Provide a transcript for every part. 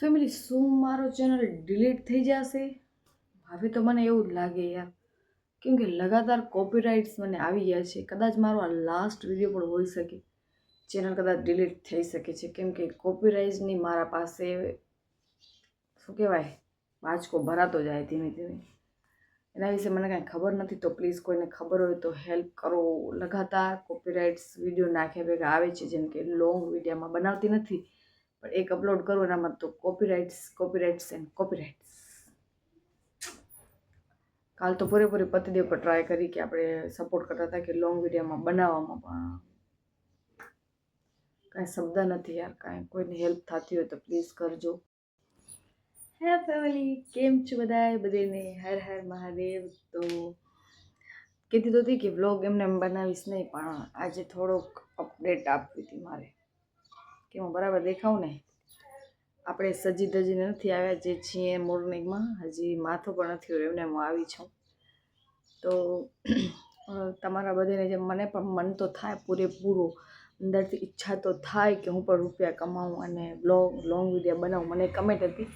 Family શું મારો channel delete થઈ જશે? હવે તો મને એવું લાગે યાર. કેમ કે લગાતાર કોપીરાઇટ્સ મને આવી ગયા છે. કદાચ મારો આ લાસ્ટ વીડિયો પણ હોઈ શકે. ચેનલ કદાચ ડિલીટ થઈ શકે છે. કેમ કે કોપીરાઇટ્સની મારા પાસે, શું કહેવાય, વાંચકો ભરાતો જાય ધીમે ધીમે. એના વિશે મને કાંઈ ખબર નથી, તો પ્લીઝ કોઈને ખબર હોય તો હેલ્પ કરો. લગાતાર કોપીરાઇટ્સ વીડિયો નાખ્યા ભેગા આવે છે, જેમ કે લોંગ વિડીયામાં બનાવતી નથી. પણ એક અપલોડ કરું એનામાં તો કોપીરાઇટ્સ કોપીરાઇટ્સ એન્ડ કોપીરાઇટ્સ કાલ તો પૂરેપૂરી પતિદેવ પર ટ્રાય કરી કે આપણે સપોર્ટ કરતા હતા કે લોંગ વિડીયોમાં બનાવવામાં પણ. કાંઈ શબ્દ નથી યાર, કાંઈ કોઈની હેલ્પ થતી હોય તો પ્લીઝ કરજો. હે ફેમિલી કેમ છો બધાય? બધાને હર હર મહાદેવ. તો કહેતી તો હતી કે વ્લોગ એમને એમ બનાવીશ નહીં, પણ આજે થોડોક અપડેટ આપવી હતી મારે. કે હું બરાબર દેખાઉં ને આપણે સજી ધજીને નથી આવ્યા જે છીએ મોર્નિંગમાં. હજી માથું પણ નથી રહ્યું, એમને હું આવી છું. તો તમારા બધાને જેમ મને પણ મન તો થાય પૂરેપૂરું. અંદરથી ઈચ્છા તો થાય કે હું પણ રૂપિયા કમાઉં અને બ્લોગ, લોંગ વીડિયો બનાવું. મને કમેન્ટ હતી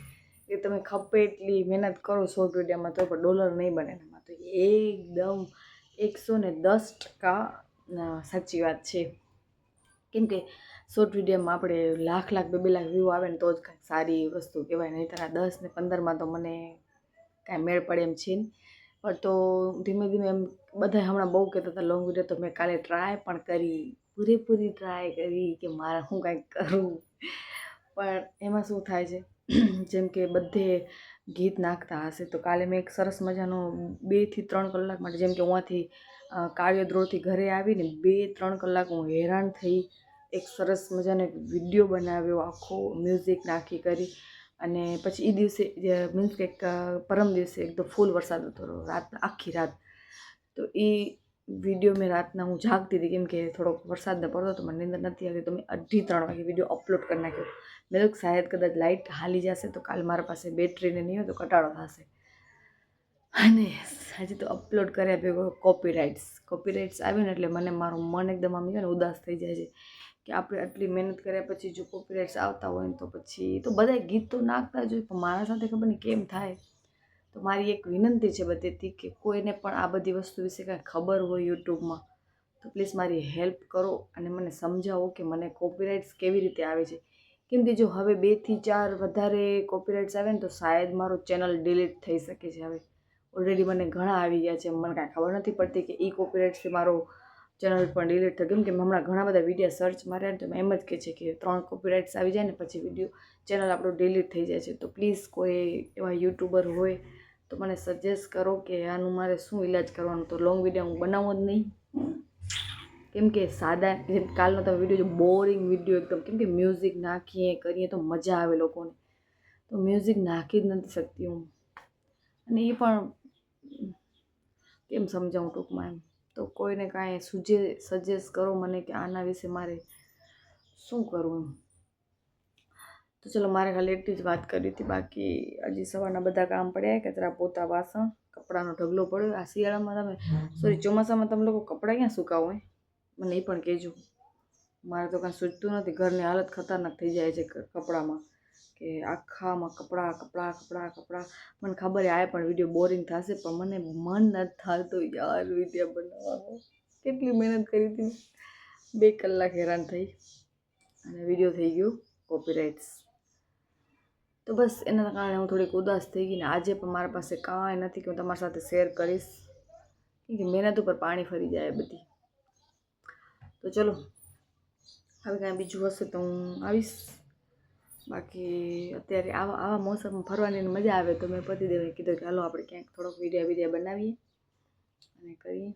કે તમે ખપે એટલી મહેનત કરો શોર્ટ વિડીયોમાં તો પણ ડોલર નહીં બને એમાં તો એકદમ એકસો ને દસ ટકા સાચી વાત છે. કેમ કે શોર્ટ વિડીયોમાં આપણે લાખ લાખ બે બે લાખ વ્યૂ આવે ને તો જ કાંઈક સારી વસ્તુ કહેવાય. નહીં તારા દસ ને પંદરમાં તો મને કાંઈ મેળ પડે એમ છે પણ તો ધીમે ધીમે એમ બધા હમણાં બહુ કહેતા હતા, લોંગ વીડિયો તો મેં કાલે ટ્રાય પણ કરી, પૂરેપૂરી ટ્રાય કરી કે મારે હું કાંઈક કરું. પણ એમાં શું થાય છે? જેમ કે બધે ગીત નાખતા હશે તો કાલે મેં એક સરસ મજાનો બેથી ત્રણ કલાક માટે, જેમ કે ઉहाँથી કાર્યદ્રોહથી ઘરે આવીને બે ત્રણ કલાક હું હેરાન થઈ એક સરસ મજાનો એક વીડિયો બનાવ્યો, આખો મ્યુઝિક નાખી કરી. અને પછી એ દિવસે મીન્સ કે પરમ દિવસે એકદમ ફૂલ વરસાદ હતો, રાત, આખી રાત. તો એ વીડિયો મેં રાતના હું જાગતી હતી, કેમ કે થોડોક વરસાદ ને પડતો હતો, મને નીંદર નથી આવતી, તો મેં અઢી ત્રણ વાગે વીડિયો અપલોડ કરી નાખ્યો. મેં તો શાયદ કદાચ લાઇટ હાલી જશે, તો કાલ મારા પાસે બેટરીને નહીં હોય, તો ઘટાડો થશે. અને હજી તો અપલોડ કર્યા ભેગો કોપીરાઇટ્સ કોપીરાઇટ્સ આવ્યું ને એટલે મને, મારું મન એકદમ આમ છે ને ઉદાસ થઈ જાય છે. કે આપણે આટલી મહેનત કર્યા પછી જો કોપીરાઇટ્સ આવતા હોય ને તો પછી તો બધા ગીત તો નાખતા જોઈએ પણ મારા સાથે ખબર નહીં કેમ થાય. તો મારી એક વિનંતી છે બધેથી કે કોઈને પણ આ બધી વસ્તુ વિશે કાંઈ ખબર હોય યુટ્યુબમાં, તો પ્લીઝ મારી હેલ્પ કરો અને મને સમજાવો કે મને કોપીરાઇટ્સ કેવી રીતે આવે છે. કેમ કે જો હવે બેથી ચાર વધારે કોપીરાઇટ્સ આવે ને તો શાયદ મારો ચેનલ ડિલીટ થઈ શકે છે હવે. ઓલરેડી મને ઘણા આવી ગયા છે, મને કાંઈ ખબર નથી પડતી કે એ કોપીરાઇટ્સથી મારો ચેનલ પણ ડિલીટ થઈ કેમ કે હમણાં ઘણા બધા વીડિયો સર્ચ માર્યા તો એમ જ કહે છે કે ત્રણ કોપીરાઇટ્સ આવી જાય ને પછી વીડિયો ચેનલ આપણું ડિલીટ થઈ જાય છે. તો પ્લીઝ કોઈ એવા યુટ્યુબર હોય તો મને સજેસ્ટ કરો કે આનું મારે શું ઈલાજ કરવાનું. તો લોંગ વીડિયો હું બનાવું જ નહીં. કેમ કે સાદા, જેમ કાલનો તમે વીડિયો જો બોરિંગ વીડિયો એકદમ. કેમ કે મ્યુઝિક નાખીએ, કરીએ તો મજા આવે લોકોને. તો મ્યુઝિક નાખી જ નથી શકતી હું. અને એ પણ, કેમ સમજાવું ટૂંકમાં એમ? તો કોઈને કાંઈ સુજે સજેસ્ટ કરો મને કે આના વિશે મારે શું કરવું તો ચલો મારે ખાલી એટલી જ વાત કરી હતી. બાકી હજી સવારના બધા કામ પડ્યા કચરા પોતા વાસણ, કપડાનો ઢગલો પડ્યો. આ શિયાળામાં તમે સોરી ચોમાસામાં તમે લોકો કપડાં ક્યાં સુકાવો હોય મને એ પણ કહેજો. મારે તો કાંઈ સૂચતું નથી. ઘરની હાલત ખતરનાક થઈ જાય છે કપડામાં. કે આખામાં કપડાં કપડાં કપડાં કપડાં. મને ખબર આ પણ વીડિયો બોરિંગ થશે, પણ મને મન નથી થતું યાર વીડિયો બનાવવાનો. કેટલી મહેનત કરી હતી. બે કલાક હેરાન થઈ. અને વીડિયો થઈ ગયો કોપીરાઇટ્સ તો બસ, એના કારણે હું થોડીક ઉદાસ થઈ ગઈ ને આજે પણ મારા પાસે કાંઈ નથી કે હું તમારી સાથે શેર કરીશ. કે મહેનત ઉપર પાણી ફરી જાય બધી. તો ચલો, હવે કાંઈ બીજું હશે તો હું આવીશ. બાકી અત્યારે આવા આવા મોસમમાં ફરવાની મજા આવે તો મેં પતિદેવને કીધું કે હાલો આપણે ક્યાંક થોડોક વિડીયા વિડીયા બનાવીએ અને કરીએ.